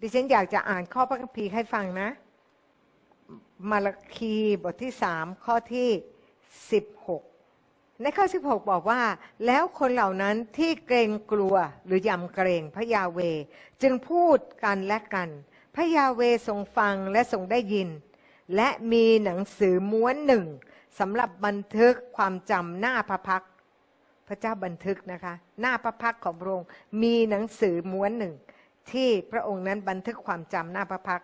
ดิฉันอยากจะอ่านข้อพระคัมภีร์ให้ฟังนะ มาลคีบทที่สามข้อที่สิบหกในข้อสิบหกบอกว่า แล้วคนเหล่านั้นที่เกรงกลัวหรือยำเกรงพระยาเว จึงพูดกันและกัน พระยาเวทรงฟังและทรงได้ยิน และมีหนังสือม้วนหนึ่งสำหรับบันทึกความจำหน้าพระพักพระเจ้าบันทึกนะคะ หน้าพระพักของพระองค์มีหนังสือม้วนหนึ่ง ที่พระองค์นั้นบันทึกความจำหน้าพระพัก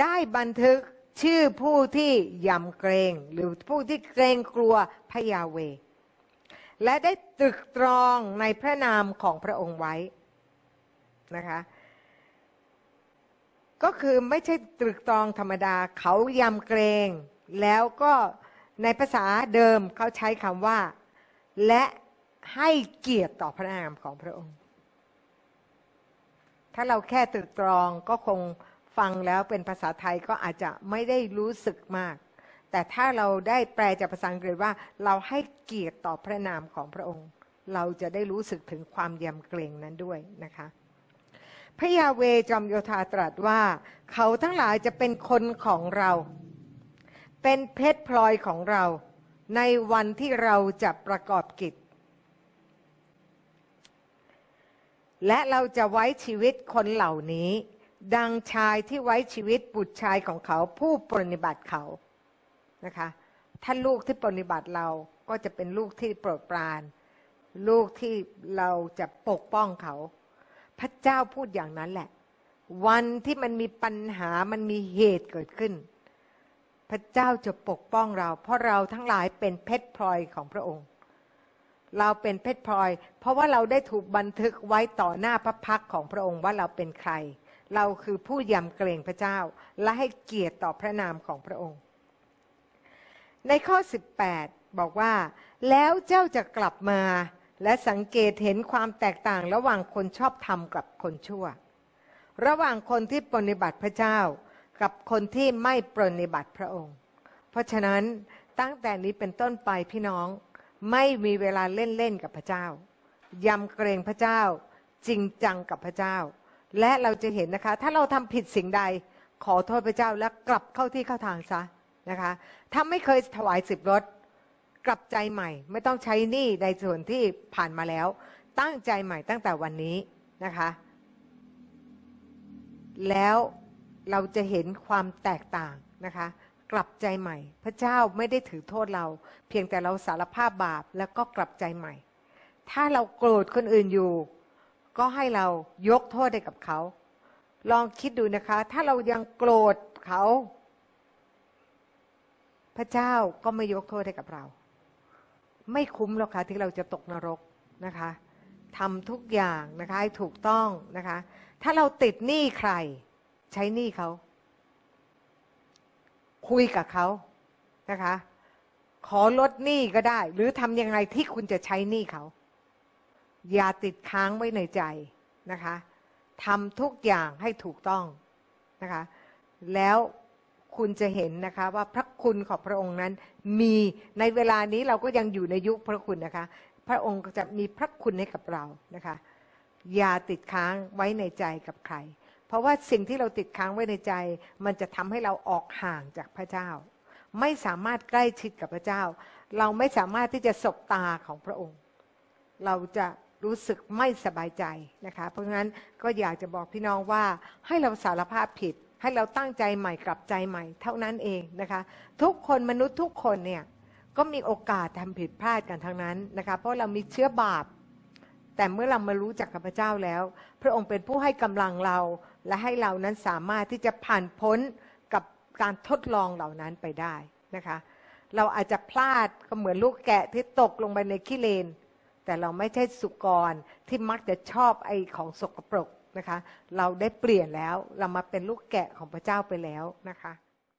ได้บันทึกชื่อผู้ที่ยำเกรงหรือผู้ที่เกรงกลัวพระยาเว และได้ตรึกตรองในพระนามของพระองค์ไว้นะคะ ก็คือไม่ใช่ตรึกตรองธรรมดาเขายำเกรง แล้วก็ในภาษาเดิมเขาใช้คำว่า และให้เกียรติต่อพระนามของพระองค์ ถ้าเราแค่ตรึกตรองก็คงฟังแล้วเป็นภาษาไทยก็อาจจะไม่ได้รู้สึกมาก แต่ถ้าเราได้แปลจากภาษาอังกฤษว่า เราให้เกียรติต่อพระนามของพระองค์ เราจะได้รู้สึกถึงความยำเกรงนั้นด้วยนะคะพระยาเวจอมโยธาตรัสว่า เขาทั้งหลายจะเป็นคนของเรา เป็นเพชรพลอยของเรา ในวันที่เราจะประกอบกิจ และเราจะไว้ชีวิตคนเหล่านี้ ดังชายที่ไว้ชีวิตบุตรชายของเขาผู้ปรนนิบัติเขานะคะถ้าลูกที่ปรนนิบัติเราก็จะเป็นลูกที่โปรดปราน ลูกที่เราจะปกป้องเขา พระเจ้าพูดอย่างนั้นแหละ วันที่มันมีปัญหามันมีเหตุเกิดขึ้น พระเจ้าจะปกป้องเรา เพราะเราทั้งหลายเป็นเพชรพลอยของพระองค์ เราเป็นเพชรพลอย เพราะว่าเราได้ถูกบันทึกไว้ต่อหน้าพระพักของพระองค์ว่าเราเป็นใคร เราคือผู้ยำเกรงพระเจ้า และให้เกียรติต่อพระนามของพระองค์ ในข้อ 18 บอกว่า แล้วเจ้าจะกลับมาและสังเกตเห็นความแตกต่างระหว่างคนชอบธรรมกับคนชั่ว ระหว่างคนที่ปรนนิบัติพระเจ้า กับคนที่ไม่ปรนนิบัติพระองค์ เพราะฉะนั้นตั้งแต่นี้เป็นต้นไปพี่น้อง ไม่มีเวลาเล่นๆกับพระเจ้ายำเกรงพระเจ้า จริงจังกับพระเจ้า และเราจะเห็นนะคะ ถ้าเราทำผิดสิ่งใดขอโทษพระเจ้าแล้วกลับเข้าที่เข้าทางซะนะคะถ้าไม่เคยถวายสิบรถกลับใจใหม่ ไม่ต้องใช้หนี้ในส่วนที่ผ่านมาแล้ว ตั้งใจใหม่ตั้งแต่วันนี้นะคะ แล้วเราจะเห็นความแตกต่างนะคะ กลับใจใหม่ พระเจ้าไม่ได้ถือโทษเรา เพียงแต่เราสารภาพบาปแล้วก็กลับใจใหม่ ถ้าเราโกรธคนอื่นอยู่ ก็ให้เรายกโทษให้กับเขา ลองคิดดูนะคะ ถ้าเรายังโกรธเขา พระเจ้าก็ไม่ยกโทษให้กับเรา ไม่คุ้มหรอกค่ะที่เราจะตกนรกนะคะทำทุกอย่างนะคะให้ถูกต้องนะคะ ถ้าเราติดหนี้ใคร ใช้หนี้เขา คุยกับเขานะคะ ขอลดหนี้ก็ได้ หรือทำยังไงที่คุณจะใช้หนี้เขา อย่าติดค้างไว้ในใจนะคะทำทุกอย่างให้ถูกต้องนะคะ แล้วคุณจะเห็นนะคะว่าพระคุณของพระองค์นั้นมีในเวลานี้เราก็ยังอยู่ในยุคพระคุณนะคะ พระองค์จะมีพระคุณให้กับเรานะคะ อย่าติดค้างไว้ในใจกับใคร เพราะว่าสิ่งที่เราติดค้างไว้ในใจ มันจะทำให้เราออกห่างจากพระเจ้า ไม่สามารถใกล้ชิดกับพระเจ้า เราไม่สามารถที่จะสบตาของพระองค์ เราจะรู้สึกไม่สบายใจนะคะเพราะฉะนั้นก็อยากจะบอกพี่น้องว่าให้เราสารภาพผิด ให้เราตั้งใจใหม่กลับใจใหม่ เท่านั้นเองนะคะทุกคนมนุษย์ทุกคนเนี่ยก็มีโอกาสทำผิดพลาดกันทั้งนั้นนะคะเพราะเรามีเชื้อบาป แต่เมื่อเรามารู้จักกับพระเจ้าแล้ว พระองค์เป็นผู้ให้กำลังเรา และให้เรานั้นสามารถที่จะผ่านพ้นกับการทดลองเหล่านั้นไปได้นะคะ เราอาจจะพลาดก็เหมือนลูกแกะที่ตกลงไปในขี้เลน แต่เราไม่ใช่สุกรที่มักจะชอบไอของสกปรกนะคะ เราได้เปลี่ยนแล้วเรามาเป็นลูกแกะของพระเจ้าไปแล้วนะคะ